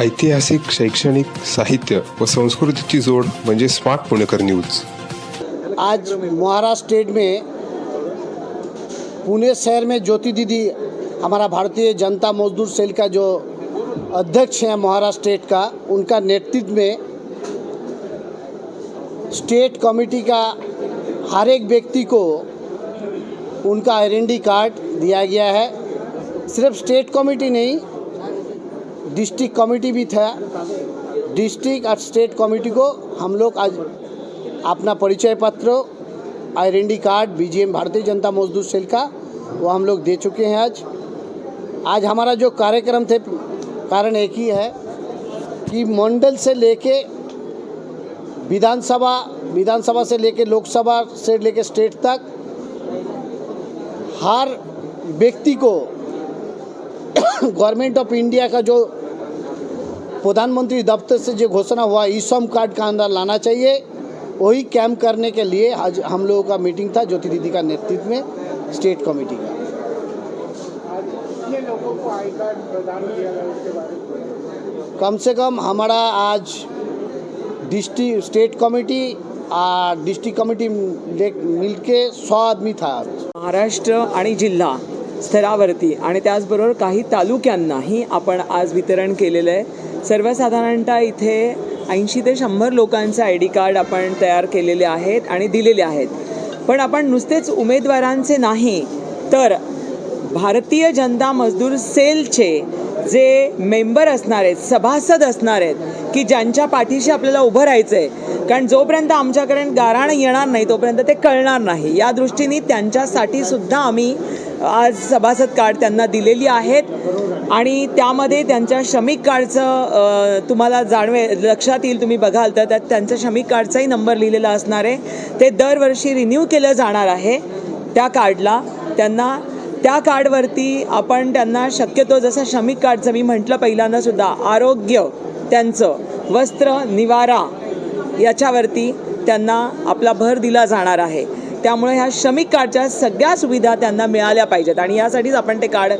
ऐतिहासिक शैक्षणिक साहित्य व संस्कृतीची जोड म्हणजे स्मार्ट पुणेकर न्यूज. आज महाराष्ट्र स्टेट में पुणे शहर में ज्योति दीदी हमारा भारतीय जनता मजदूर सेल का जो अध्यक्ष हैं महाराष्ट्र स्टेट का उनका नेतृत्व में स्टेट कमेटी का हर एक व्यक्ति को उनका आइडेंटी कार्ड दिया गया है। सिर्फ स्टेट कमेटी नहीं डिस्ट्रिक्ट कमेटी भी था। डिस्ट्रिक्ट और स्टेट कमेटी को हम लोग आज अपना परिचय पत्र identity card, BGM Bharatiya Janata मजदूर सेल का, वो हम लोग दे चुके हैं आज। आज हमारा जो कार्यक्रम थे, कारण एक ही है कि मंडल से लेके विधानसभा विधानसभा से लेके लोकसभा से लेके स्टेट तक हर व्यक्ति को गवर्नमेंट ऑफ़ इंडिया का जो प्रधानमंत्री दफ्तर से जो घोषणा हुआ ई श्रम कार्ड का अंदर लाना चाहिए। वही कैंप करने के लिए आज हम लोगों का मीटिंग था ज्योति दीदी का नेतृत्व में स्टेट कमेटी का। कम से कम हमारा आज डिस्ट्रिक्ट स्टेट कमेटी और डिस्ट्रिक्ट कमेटी मिल के सौ आदमी था आज। महाराष्ट्र आणि जिल्हा स्तरावरती आणि त्याचबरोबर काही तालुक्यांनाही आपण आज वितरण केलेलं आहे. सर्वसाधारणतः इथे ऐंशी ते शंभर लोकांचं आय डी कार्ड आपण तयार केलेले आहेत आणि दिलेले आहेत. पण आपण नुसतेच उमेदवारांचे नाही तर भारतीय जनता मजदूर सेलचे जे मेंबर असणार आहेत सभासद असणार आहेत की ज्यांच्या पाठीशी आपल्याला उभं राहायचं आहे कारण जोपर्यंत आमच्याकडे गाराण येणार नाही तोपर्यंत ते कळणार नाही. या दृष्टीने त्यांच्यासाठी सुद्धा आम्ही आज सभासद कार्ड त्यांना दिलेली आहेत. आणि त्यामध्ये त्यांच्या श्रमिक कार्डचं तुम्हाला जाणवे लक्षात येईल तुम्ही बघाल तर त्यात त्यांच्या श्रमिक कार्डचाही नंबर लिहिलेला असणार आहे. ते दरवर्षी रिन्यू केलं जाणार आहे त्या कार्डला. त्यांना त्या कार्डवरती आपण त्यांना शक्यतो जसं श्रमिक कार्डचं मी म्हटलं पहिल्यांदासुद्धा आरोग्य त्यांचं वस्त्र निवारा याच्यावरती त्यांना आपला भर दिला जाणार आहे. त्यामुळे ह्या श्रमिक कार्डच्या सगळ्या सुविधा त्यांना मिळाल्या पाहिजेत. आणि यासाठीच आपण ते कार्ड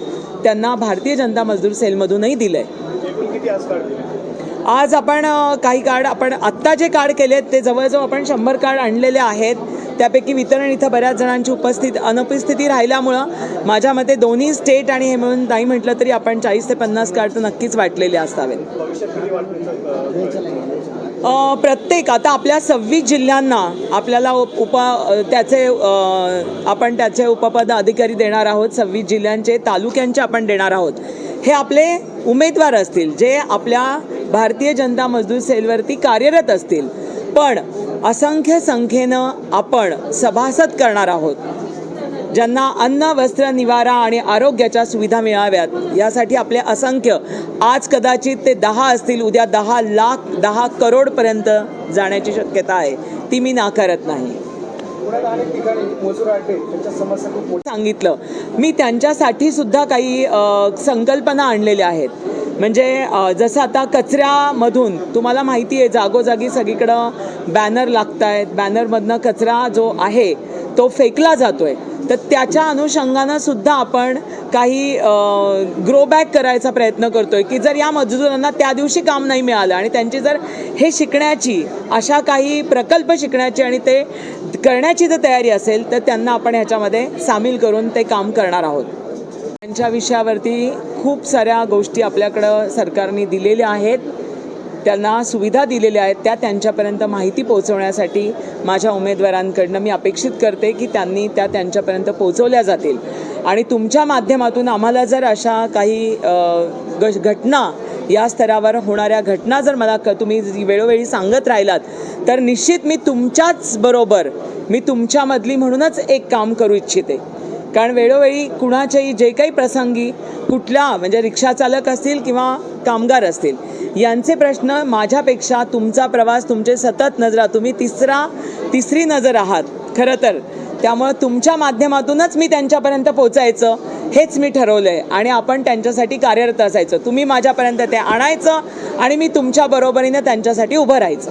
त्यांना भारतीय जनता मजदूर सेलमधूनही दिलं आहे आज आपण काही कार्ड आपण आत्ता जे कार्ड केलेत ते जवळजवळ आपण शंभर कार्ड आणलेले आहेत. त्यापैकी वितरण इथं बऱ्याच जणांची उपस्थित अनुपस्थिती राहिल्यामुळं माझ्या मते दोन्ही स्टेट आणि हे मिळून नाही म्हटलं तरी आपण चाळीस ते पन्नास कार्ड तर नक्कीच वाटलेले असावेत. प्रत्येक आता आपल्या सव्वीस जिल्ह्यांना आपल्याला उप त्याचे आपण त्याचे उपपद अधिकारी देणार आहोत सव्वीस जिल्ह्यांचे तालुक्यांचे आपण देणार आहोत. हे आपले उमेदवार असतील जे आपल्या भारतीय जनता मजदूर सेलवरती कार्यरत असतील. पण असंख्य संख्येनं आपण सभासद करणार आहोत. ज्यांना अन्न वस्त्र निवारा आणि आरोग्याच्या सुविधा मिळाव्यात यासाठी आपले असंख्य आज कदाचित ते दहा असतील उद्या दहा लाख दहा करोडपर्यंत जाण्याची शक्यता आहे. ती मी नाकारत नाही. सांगितलं. मी त्यांच्यासाठी सुद्धा काही संकल्पना आणलेल्या आहेत. म्हणजे जसं आता कचऱ्यामधून तुम्हाला माहिती आहे जागोजागी सगळीकडं बॅनर लागत आहेत बॅनरमधनं कचरा जो आहे तो फेकला जातो आहे तर त्याच्या अनुषंगानं सुद्धा आपण काही ग्रो बॅक करायचा प्रयत्न करतो आहे की जर या मजदूरांना त्या दिवशी काम नाही मिळालं आणि त्यांची जर हे शिकण्याची अशा काही प्रकल्प शिकण्याची आणि ते करण्याची जर तयारी असेल तर त्यांना आपण ह्याच्यामध्ये सामील करून ते काम करणार आहोत. त्यांच्या विषयावरती खूप साऱ्या गोष्टी आपल्याकडं सरकारने दिलेल्या आहेत. त्यांना सुविधा दिलेल्या आहेत त्या त्यांच्यापर्यंत माहिती पोहोचवण्यासाठी माझ्या उमेदवारांकडनं मी अपेक्षित करते की त्यांनी त्या त्यांच्यापर्यंत पोहोचवल्या जातील. आणि तुमच्या माध्यमातून आम्हाला जर अशा काही अ, ग घटना या स्तरावर होणाऱ्या घटना जर मला क तुम्ही वेळोवेळी सांगत राहिलात तर निश्चित मी तुमच्याच बरोबर मी तुमच्यामधली म्हणूनच एक काम करू इच्छिते. कारण वेळोवेळी कुणाच्याही जे काही प्रसंगी कुठल्या म्हणजे रिक्षाचालक असतील किंवा कामगार असतील यांचे प्रश्न माझ्यापेक्षा तुमचा प्रवास तुमचे सतत नजरा तुम्ही तिसरा तिसरी नजर आहात. खरं तर त्यामुळं तुमच्या माध्यमातूनच मी त्यांच्यापर्यंत पोचायचं हेच मी ठरवलं आहे आणि आपण त्यांच्यासाठी कार्यरत असायचं. तुम्ही माझ्यापर्यंत ते आणायचं आणि मी तुमच्या बरोबरीनं त्यांच्यासाठी उभं राहायचं.